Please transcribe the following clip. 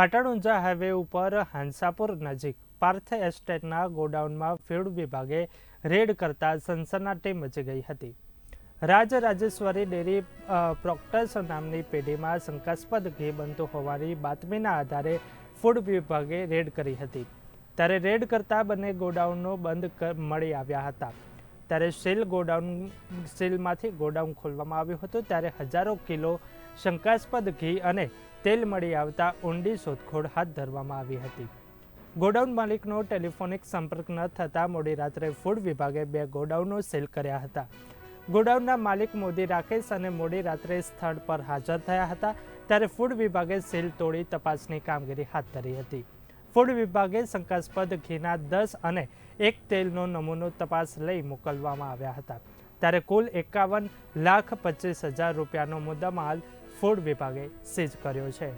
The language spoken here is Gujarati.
પાટણ ઊંઝા હાઈવે ઉપર હાંસાપુર નજીક પાર્થ એસ્ટેટના ગોડાઉનમાં ફીડ વિભાગે રેડ કરતા સનસનાટી મચી ગઈ હતી. રાજ રાજેશ્વરી ડેરી પ્રોક્ટર્સ નામની પેઢીમાં શંકાસ્પદ ઘી બનતું હોવાની બાતમીના આધારે ફૂડ વિભાગે રેડ કરી હતી. ત્યારે રેડ કરતા બંને ગોડાઉનો બંધ મળી આવ્યા હતા. ત્યારે સીલ ગોડાઉન, સીલમાંથી ગોડાઉન ખોલવામાં આવ્યું હતું, ત્યારે હજારો કિલો શંકાસ્પદ ઘી અને તેલ મળી આવતા ઊંડી શોધખોળ હાથ ધરવામાં આવી હતી. ગોડાઉન માલિકનો ટેલિફોનિક સંપર્ક ન થતાં મોડી રાત્રે ફૂડ વિભાગે બે ગોડાઉનો સીલ કર્યા હતા. ગોડાઉનના માલિક મોદી રાકેશ અને મોડી રાત્રે સ્થળ પર હાજર થયા હતા, ત્યારે ફૂડ વિભાગે સીલ તોડી તપાસની કામગીરી હાથ ધરી હતી. ફૂડ વિભાગે શંકાસ્પદ ઘીના દસ અને એક તેલનો નમૂનો તપાસ લઈ મોકલવામાં આવ્યા હતા. ત્યારે કુલ એકાવન લાખ પચીસ હજાર રૂપિયાનો મુદ્દામાલ ફૂડ વિભાગે સીઝ કર્યો છે.